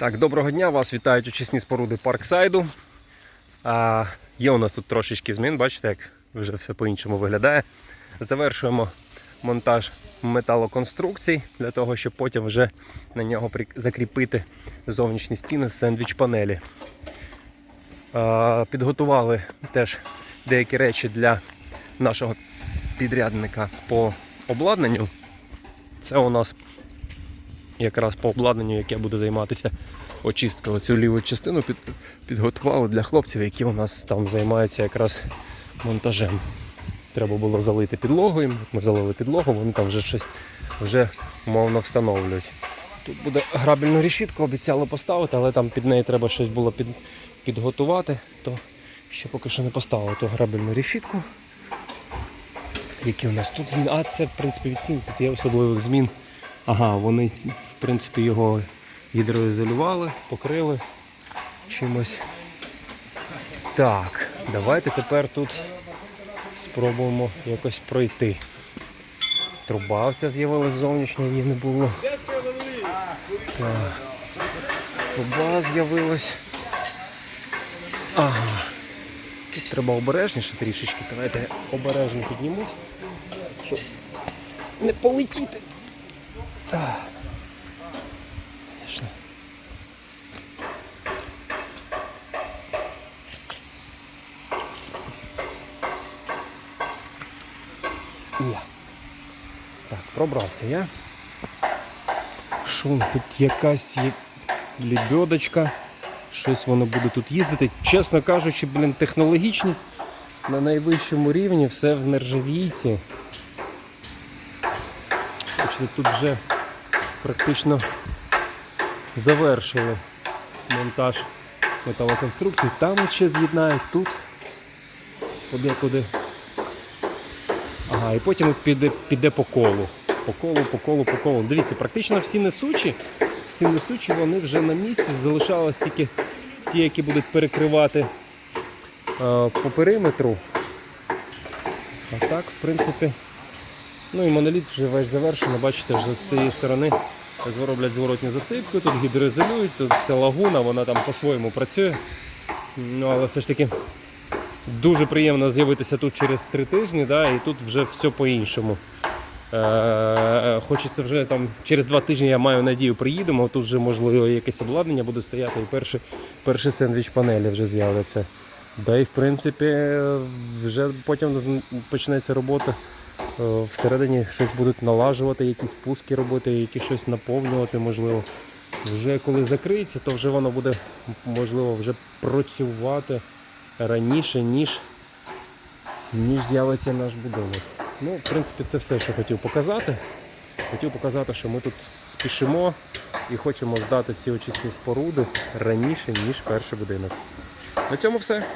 Так, доброго дня, вас вітають очисні споруди Парксайду. А, є у нас тут трошечки змін, бачите, як вже все по-іншому виглядає. Завершуємо монтаж металоконструкцій для того, щоб потім вже на нього закріпити зовнішні стіни з сендвіч панелі. А, підготували теж деякі речі для нашого підрядника по обладнанню. Це у нас якраз по обладнанню, яке буде займатися очисткою. Цю ліву частину під, підготували для хлопців, які у нас там займаються якраз монтажем. Треба було залити підлогу їм. Ми залили підлогу, вони там вже щось вже умовно встановлюють. Тут буде грабельну решітку, обіцяли поставити, але там під неї треба щось було під, підготувати, то ще поки що не поставили ту грабельну решітку. Які у нас тут зміни? А це в принципі від тут є особливих змін. Ага, вони в принципі його гідроізолювали, покрили чимось. Так, давайте тепер тут спробуємо якось пройти. Труба оця з'явилася зовнішня, її не було. Так. Труба з'явилась. Ага. Тут треба обережніше трішечки. Давайте обережно піднімусь, щоб не полетіти. Ах. Є. Так, пробрався я. Шум, тут якась є лебедочка. Щось воно буде тут їздити. Чесно кажучи, блін, технологічність на найвищому рівні, все в нержавійці. Тут вже практично завершили монтаж металоконструкцій. Там ще з'єднають тут. Подекуди. Ага, і потім піде, піде по колу. По колу, по колу, по колу. Дивіться, практично всі несучі, всі несучі вони вже на місці. Залишалось тільки ті, які будуть перекривати е, по периметру. А так, в принципі, ну і моноліт вже весь завершено. Бачите, вже з тієї сторони роблять зворотню засипку, тут гідроізолюють, тут ця лагуна, вона там по-своєму працює. Ну, але все ж таки дуже приємно з'явитися тут через три тижні, да, і тут вже все по-іншому. Е, хочеться вже там через два тижні, я маю надію, приїдемо. Тут вже можливо якесь обладнання буде стояти, і перші, перші сендвіч панелі вже з'являться. Да і в принципі вже потім почнеться робота. Е, Всередині щось будуть налажувати, якісь пуски робити, якісь щось наповнювати, можливо. Вже коли закриється, то вже воно буде можливо вже працювати раніше, ніж, ніж з'явиться наш будинок. Ну, в принципі, це все, що хотів показати. Хотів показати, що ми тут спішимо і хочемо здати ці очисні споруди раніше, ніж перший будинок. На цьому все.